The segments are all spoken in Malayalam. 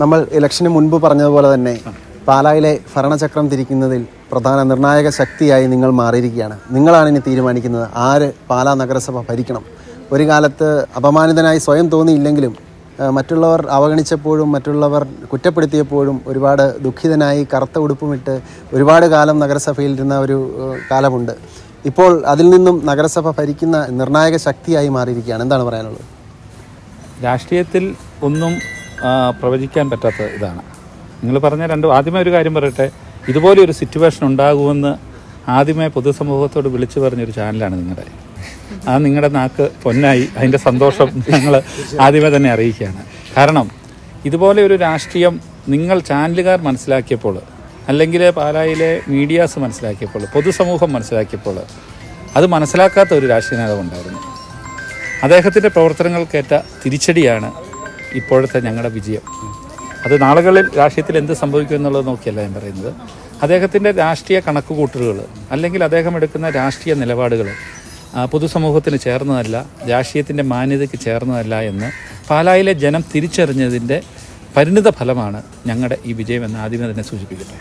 നമ്മൾ ഇലക്ഷന് മുൻപ് പറഞ്ഞതുപോലെ തന്നെ പാലായിലെ ഭരണചക്രം തിരിക്കുന്നതിൽ പ്രധാന നിർണായക ശക്തിയായി നിങ്ങൾ മാറിയിരിക്കുകയാണ്. നിങ്ങളാണ് ഇനി തീരുമാനിക്കുന്നത്. ആര് പാലാ നഗരസഭ ഭരിക്കണം? ഒരു കാലത്ത് അപമാനിതനായി സ്വയം തോന്നിയില്ലെങ്കിലും മറ്റുള്ളവർ അവഗണിച്ചപ്പോഴും മറ്റുള്ളവർ കുറ്റപ്പെടുത്തിയപ്പോഴും ഒരുപാട് ദുഃഖിതനായി കറുത്ത ഉടുപ്പുമിട്ട് ഒരുപാട് കാലം നഗരസഭയിൽ ഇരുന്ന ഒരു കാലമുണ്ട്. ഇപ്പോൾ അതിൽ നിന്നും നഗരസഭ ഭരിക്കുന്ന നിർണായക ശക്തിയായി മാറിയിരിക്കുകയാണ്. എന്താണ് പറയാനുള്ളത്? രാഷ്ട്രീയത്തിൽ ഒന്നും പ്രവചിക്കാൻ പറ്റാത്ത ഇതാണ്. നിങ്ങൾ പറഞ്ഞ രണ്ട് ആദ്യമേ ഒരു കാര്യം പറയട്ടെ. ഇതുപോലെ ഒരു സിറ്റുവേഷൻ ഉണ്ടാകുമെന്ന് ആദ്യമേ പൊതുസമൂഹത്തോട് വിളിച്ചു പറഞ്ഞൊരു ചാനലാണ് നിങ്ങളുടെ. ആ നിങ്ങളുടെ നാക്ക് പൊന്നായി അതിന്റെ സന്തോഷം ഞങ്ങൾ ആദ്യമേ തന്നെ അറിയിക്കുകയാണ്. കാരണം ഇതുപോലെ ഒരു രാഷ്ട്രീയം നിങ്ങൾ ചാനലുകാർ മനസ്സിലാക്കിയപ്പോൾ അല്ലെങ്കിൽ പാലായിലെ മീഡിയാസ് മനസ്സിലാക്കിയപ്പോൾ പൊതുസമൂഹം മനസ്സിലാക്കിയപ്പോൾ അത് മനസ്സിലാക്കാത്ത ഒരു രാഷ്ട്രീയ നേതാവ് ഉണ്ടായിരുന്നു. അദ്ദേഹത്തിന്റെ പ്രവർത്തനങ്ങൾക്കേറ്റ തിരിച്ചടിയാണ് ഇപ്പോഴത്തെ ഞങ്ങളുടെ വിജയം. അത് നാളുകളിൽ രാഷ്ട്രീയത്തിൽ എന്ത് സംഭവിക്കും എന്നുള്ളത് നോക്കിയല്ല ഞാൻ പറയുന്നത്. അദ്ദേഹത്തിന്റെ രാഷ്ട്രീയ കണക്കുകൂട്ടലുകൾ അല്ലെങ്കിൽ അദ്ദേഹം എടുക്കുന്ന രാഷ്ട്രീയ നിലപാടുകൾ പൊതുസമൂഹത്തിന് ചേർന്നതല്ല രാഷ്ട്രീയത്തിന്റെ മാന്യതയ്ക്ക് ചേർന്നതല്ല എന്ന് പാലായിലെ ജനം തിരിച്ചറിഞ്ഞതിന്റെ പരിണിത ഫലമാണ് ഞങ്ങളുടെ ഈ വിജയം എന്ന് ആദ്യമേ തന്നെ സൂചിപ്പിക്കട്ടെ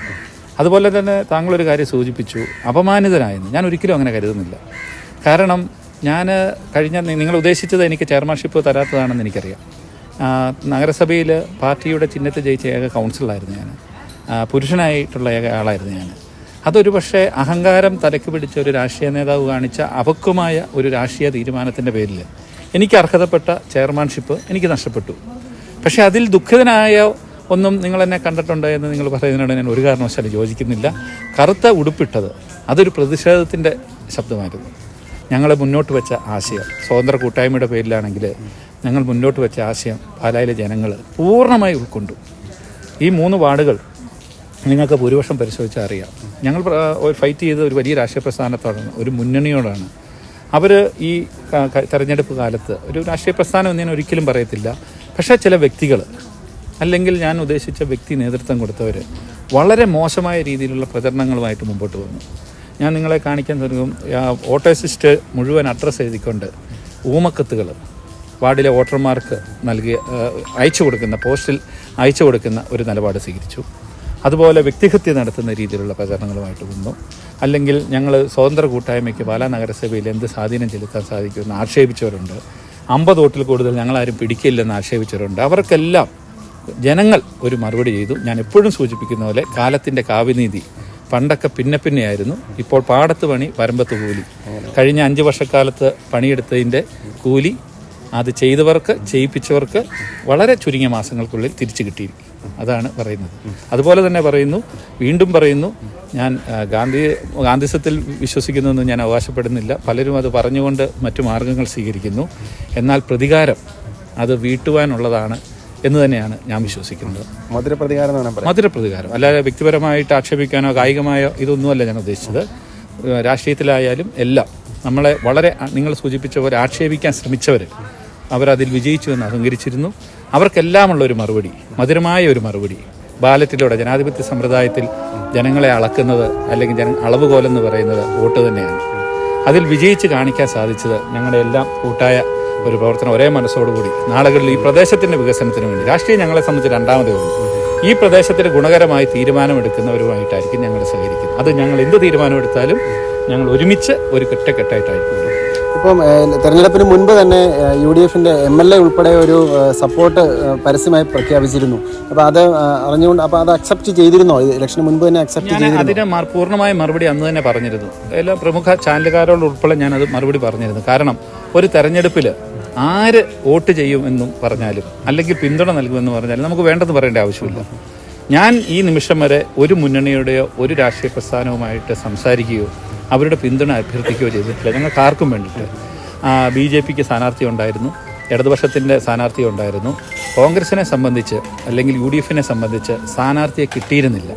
അതുപോലെ തന്നെ താങ്കളൊരു കാര്യം സൂചിപ്പിച്ചു അപമാനിതനായെന്ന്. ഞാൻ ഒരിക്കലും അങ്ങനെ കരുതുന്നില്ല. കാരണം ഞാൻ കഴിഞ്ഞ നിങ്ങൾ ഉദ്ദേശിച്ചത് എനിക്ക് ചെയർമാൻഷിപ്പ് തരാത്തതാണെന്ന് എനിക്കറിയാം. നഗരസഭയിൽ പാർട്ടിയുടെ ചിഹ്നത്തിൽ ജയിച്ച ഏക കൗൺസിലറായിരുന്നു ഞാൻ പുരുഷനായിട്ടുള്ള ഏക ആളായിരുന്നു ഞാൻ അതൊരു പക്ഷേ അഹങ്കാരം തലക്ക് പിടിച്ച ഒരു രാഷ്ട്രീയ നേതാവ് കാണിച്ച അപക്വമായ ഒരു രാഷ്ട്രീയ തീരുമാനത്തിന്റെ പേരിൽ എനിക്ക് അർഹതപ്പെട്ട ചെയർമാൻഷിപ്പ് എനിക്ക് നഷ്ടപ്പെട്ടു. പക്ഷേ അതിൽ ദുഃഖിതനായ ഒന്നും നിങ്ങൾ എന്നെ കണ്ടിട്ടുണ്ട് എന്ന് നിങ്ങൾ പറയുന്നതിനോട് ഞാൻ ഒരു കാരണവശാലും യോജിക്കുന്നില്ല. കറുത്ത ഉടുപ്പിട്ടത് അതൊരു പ്രതിഷേധത്തിന്റെ ശബ്ദമായിരുന്നു. ഞങ്ങൾ മുന്നോട്ട് വെച്ച ആശയം സ്വതന്ത്ര കൂട്ടായ്മയുടെ പേരിലാണെങ്കിൽ ഞങ്ങൾ മുന്നോട്ട് വെച്ച ആശയം പാലായിലെ ജനങ്ങൾ പൂർണമായി ഉൾക്കൊണ്ടു. ഈ മൂന്ന് വാർഡുകൾ നിങ്ങൾക്ക് ഭൂരിപക്ഷം പരിശോധിച്ചാൽ അറിയാം. ഞങ്ങൾ ഫൈറ്റ് ചെയ്ത ഒരു വലിയ രാഷ്ട്രീയ പ്രസ്ഥാനത്തോടാണ് ഒരു മുന്നണിയോടാണ്. അവർ ഈ തെരഞ്ഞെടുപ്പ് കാലത്ത് ഒരു രാഷ്ട്രീയ പ്രസ്ഥാനം എന്ന് ഞാൻ ഒരിക്കലും പറയത്തില്ല. പക്ഷേ ചില വ്യക്തികൾ അല്ലെങ്കിൽ ഞാൻ ഉദ്ദേശിച്ച വ്യക്തി നേതൃത്വം കൊടുത്തവർ വളരെ മോശമായ രീതിയിലുള്ള പ്രചരണങ്ങളുമായിട്ട് മുമ്പോട്ട് വന്നു. ഞാൻ നിങ്ങളെ കാണിക്കാൻ തുടങ്ങും. ഓട്ടോസിസ്റ്റ് മുഴുവൻ അഡ്രസ്സ് എഴുതിക്കൊണ്ട് ഊമക്കത്തുകൾ വാർഡിലെ വോട്ടർമാർക്ക് നൽകിയ അയച്ചു കൊടുക്കുന്ന പോസ്റ്റിൽ അയച്ചു കൊടുക്കുന്ന ഒരു നിലപാട് സ്വീകരിച്ചു. അതുപോലെ വ്യക്തിഹത്യ നടത്തുന്ന രീതിയിലുള്ള പ്രചരണങ്ങളുമായിട്ട് വന്നു. അല്ലെങ്കിൽ ഞങ്ങൾ സ്വതന്ത്ര കൂട്ടായ്മയ്ക്ക് പാലാ നഗരസഭയിൽ എന്ത് സ്വാധീനം ചെലുത്താൻ സാധിക്കുമെന്ന് ആക്ഷേപിച്ചവരുണ്ട്. അമ്പത് വോട്ടിൽ കൂടുതൽ ഞങ്ങളാരും പിടിക്കില്ലെന്ന് ആക്ഷേപിച്ചവരുണ്ട്. അവർക്കെല്ലാം ജനങ്ങൾ ഒരു മറുപടി ചെയ്തു. ഞാൻ എപ്പോഴും സൂചിപ്പിക്കുന്ന പോലെ കാലത്തിന്റെ കാവ്യനീതി പണ്ടൊക്കെ പിന്നെ പിന്നെയായിരുന്നു ഇപ്പോൾ പാടത്ത് പണി വരമ്പത്ത് കൂലി. കഴിഞ്ഞ അഞ്ച് വർഷക്കാലത്ത് പണിയെടുത്തതിന്റെ കൂലി അത് ചെയ്തവർക്ക് ചെയ്യിപ്പിച്ചവർക്ക് വളരെ ചുരുങ്ങിയ മാസങ്ങൾക്കുള്ളിൽ തിരിച്ചു കിട്ടിയിരിക്കും അതാണ് പറയുന്നത്. അതുപോലെ തന്നെ പറയുന്നു വീണ്ടും പറയുന്നു ഞാൻ ഗാന്ധി ഗാന്ധിസത്തിൽ വിശ്വസിക്കുന്നൊന്നും ഞാൻ അവകാശപ്പെടുന്നില്ല. പലരും അത് പറഞ്ഞുകൊണ്ട് മറ്റു മാർഗങ്ങൾ സ്വീകരിക്കുന്നു. എന്നാൽ പ്രതികാരം അത് വീട്ടുവാനുള്ളതാണ് എന്ന് തന്നെയാണ് ഞാൻ വിശ്വസിക്കുന്നത്. മധുര പ്രതികാരം എന്നാണ് പറയുന്നത് മധുര പ്രതികാരം അല്ലാതെ വ്യക്തിപരമായിട്ട് ആക്ഷേപിക്കാനോ കായികമായോ ഇതൊന്നുമല്ല ഞാൻ ഉദ്ദേശിച്ചത്. രാഷ്ട്രീയത്തിലായാലും എല്ലാം നമ്മളെ വളരെ നിങ്ങൾ സൂചിപ്പിച്ച പോലെ ആക്ഷേപിക്കാൻ ശ്രമിച്ചവർ അവരതിൽ വിജയിച്ചു എന്ന് അഹങ്കരിച്ചിരുന്നു. അവർക്കെല്ലാമുള്ള ഒരു മറുപടി മധുരമായ ഒരു മറുപടി. ബാലറ്റിലൂടെ ജനാധിപത്യ സമ്പ്രദായത്തിൽ ജനങ്ങളെ അളക്കുന്നത് അല്ലെങ്കിൽ ജന അളവുകോലെന്ന് പറയുന്നത് വോട്ട് തന്നെയാണ്. അതിൽ വിജയിച്ച് കാണിക്കാൻ സാധിച്ചത് ഞങ്ങളുടെ എല്ലാം കൂട്ടായ ഒരു പ്രവർത്തനം ഒരേ മനസ്സോടുകൂടി. നാളുകളിൽ ഈ പ്രദേശത്തിന്റെ വികസനത്തിന് വേണ്ടി. രാഷ്ട്രീയം ഞങ്ങളെ സംബന്ധിച്ച് രണ്ടാമതേ ഈ പ്രദേശത്തിന് ഗുണകരമായി തീരുമാനമെടുക്കുന്നവരുമായിട്ടായിരിക്കും ഞങ്ങൾ സഹകരിക്കുന്നത്. അത് ഞങ്ങൾ എന്ത് തീരുമാനമെടുത്താലും ഞങ്ങൾ ഒരുമിച്ച് ഒരു കെട്ടക്കെട്ടായിട്ടായിരിക്കും ഇപ്പം തെരഞ്ഞെടുപ്പിന് മുൻപ് തന്നെ യു ഡി എഫിന്റെ എം എൽ എ ഉൾപ്പെടെ ഒരു സപ്പോർട്ട് പരസ്യമായി പ്രഖ്യാപിച്ചിരുന്നു. അപ്പോൾ അത് അറിഞ്ഞുകൊണ്ട് അപ്പോൾ അത് അക്സെപ്റ്റ് ചെയ്തിരുന്നോ? ഇലക്ഷന് മുൻപ് തന്നെ അക്സെപ്റ്റ് ചെയ്തിരുന്നു? അതിന് പൂർണമായ മറുപടി അന്ന് തന്നെ പറഞ്ഞിരുന്നു. എല്ലാ പ്രമുഖ ചാനലുകാരോട് ഉൾപ്പെടെ ഞാനത് മറുപടി പറഞ്ഞിരുന്നു. കാരണം ഒരു തെരഞ്ഞെടുപ്പിൽ ആര് വോട്ട് ചെയ്യുമെന്നും പറഞ്ഞാലും അല്ലെങ്കിൽ പിന്തുണ നൽകുമെന്ന് പറഞ്ഞാലും നമുക്ക് വേണ്ടെന്ന് പറയേണ്ട ആവശ്യമില്ല. ഞാൻ ഈ നിമിഷം വരെ ഒരു മുന്നണിയുടെയോ ഒരു രാഷ്ട്രീയ പ്രസ്ഥാനവുമായിട്ട് സംസാരിക്കുകയോ അവരുടെ പിന്തുണ അഭ്യർത്ഥിക്കുകയോ ചെയ്തിട്ടില്ല. ഞങ്ങൾക്ക് ആർക്കും വേണ്ടിയിട്ട്. ബി ജെ പിക്ക് സ്ഥാനാർത്ഥി ഉണ്ടായിരുന്നു. ഇടതുപക്ഷത്തിന്റെ സ്ഥാനാർത്ഥി ഉണ്ടായിരുന്നു. കോൺഗ്രസിനെ സംബന്ധിച്ച് അല്ലെങ്കിൽ യു ഡി എഫിനെ സംബന്ധിച്ച് സ്ഥാനാർത്ഥിയെ കിട്ടിയിരുന്നില്ല.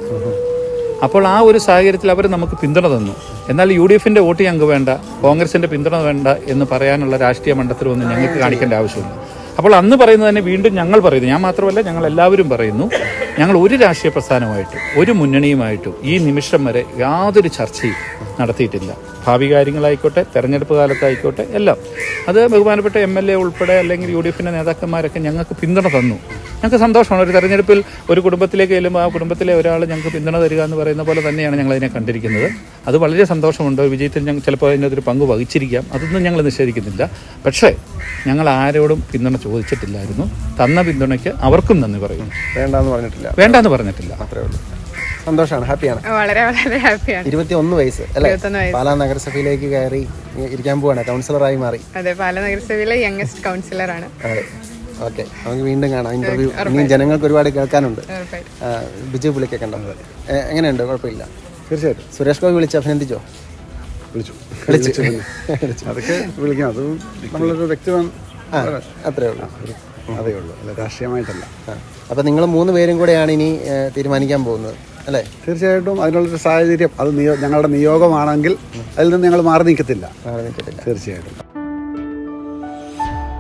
അപ്പോൾ ആ ഒരു സാഹചര്യത്തിൽ അവർ നമുക്ക് പിന്തുണ തന്നു. എന്നാൽ യു ഡി എഫിന്റെ വോട്ട് ഞങ്ങൾക്ക് വേണ്ട കോൺഗ്രസിന്റെ പിന്തുണ വേണ്ട എന്ന് പറയാനുള്ള രാഷ്ട്രീയ മണ്ഡലത്തിലൊന്നും ഞങ്ങൾക്ക് കാണിക്കേണ്ട ആവശ്യമില്ല. അപ്പോൾ അന്ന് പറയുന്നത് തന്നെ വീണ്ടും ഞങ്ങൾ പറയുന്നു. ഞാൻ മാത്രമല്ല ഞങ്ങൾ എല്ലാവരും പറയുന്നു. ഞങ്ങൾ ഒരു രാഷ്ട്രീയ പ്രസ്ഥാനമായിട്ടും ഒരു മുന്നണിയുമായിട്ടും ഈ നിമിഷം വരെ യാതൊരു ചർച്ചയും നടത്തിയിട്ടില്ല. ഭാവി കാര്യങ്ങളായിക്കോട്ടെ തെരഞ്ഞെടുപ്പ് കാലത്തായിക്കോട്ടെ എല്ലാം. അത് ബഹുമാനപ്പെട്ട എം എൽ എ ഉൾപ്പെടെ അല്ലെങ്കിൽ യു ഡി എഫിന്റെ നേതാക്കന്മാരൊക്കെ ഞങ്ങൾക്ക് പിന്തുണ തന്നു. ഞങ്ങൾക്ക് സന്തോഷമാണ്. ഒരു തെരഞ്ഞെടുപ്പിൽ ഒരു കുടുംബത്തിലേക്ക് ചെല്ലുമ്പോൾ ആ കുടുംബത്തിലെ ഒരാൾ ഞങ്ങൾക്ക് പിന്തുണ തരിക എന്ന് പറയുന്ന പോലെ തന്നെയാണ് ഞങ്ങൾ അതിനെ കണ്ടിരിക്കുന്നത്. അത് വളരെ സന്തോഷമുണ്ട്. വിജയത്തിൽ ഞങ്ങൾ ചിലപ്പോൾ അതിനകത്തൊരു പങ്ക് വഹിച്ചിരിക്കാം. അതൊന്നും ഞങ്ങൾ നിഷേധിക്കുന്നില്ല. പക്ഷേ ഞങ്ങൾ ആരോടും പിന്തുണ ചോദിച്ചിട്ടില്ലായിരുന്നു. തന്ന പിന്തുണയ്ക്ക് അവർക്കും നന്ദി പറയുന്നു. വേണ്ടെന്ന് പറഞ്ഞിട്ടില്ല. വേണ്ടെന്ന് പറഞ്ഞിട്ടില്ല. അത്രേ ഉള്ളൂ. സന്തോഷമാണ് ഹാപ്പിയാണ്. വളരെ വളരെ ഹാപ്പിയാണ്. ഇരുപത്തി ഒന്ന് വയസ്സ് അല്ലേ. പാലാ നഗരസഭയിലേക്ക് കയറി ഇരിക്കാൻ പോവാണ്. കൗൺസിലറായി മാറി. അതെ പാലാ നഗരസഭയിലെ യങ്ങസ്റ്റ് കൗൺസിലറാണ് അതെ. ഓക്കെ നമുക്ക് വീണ്ടും കാണാം. ഇന്റർവ്യൂ ഇനിയും ജനങ്ങൾക്ക് ഒരുപാട് കേൾക്കാനുണ്ട്. ബിജു പുള്ളിക്കൊക്കെ ഉണ്ടോ? എങ്ങനെയുണ്ട്? കുഴപ്പമില്ല. തീർച്ചയായിട്ടും. സുരേഷ് ഗോപി വിളിച്ച് അഭിനന്ദിച്ചോ? വിളിച്ചു. വിളിച്ചു. അതൊക്കെ വിളിക്കാം. അത് നമ്മളൊരു വ്യക്തിപരം ആ അത്രേ ഉള്ളൂ. അതേ ഉള്ളൂ. അല്ല രാഷ്ട്രീയമായിട്ടല്ല. അപ്പം നിങ്ങൾ മൂന്ന് പേരും കൂടെയാണ് ഇനി തീരുമാനിക്കാൻ പോകുന്നത് അല്ലേ? തീർച്ചയായിട്ടും അതിനുള്ളൊരു സാഹചര്യം അത് ഞങ്ങളുടെ നിയോഗമാണെങ്കിൽ അതിൽ നിന്ന് ഞങ്ങൾ മാറി നിൽക്കത്തില്ല. മാറി നിൽക്കത്തില്ല. തീർച്ചയായിട്ടും.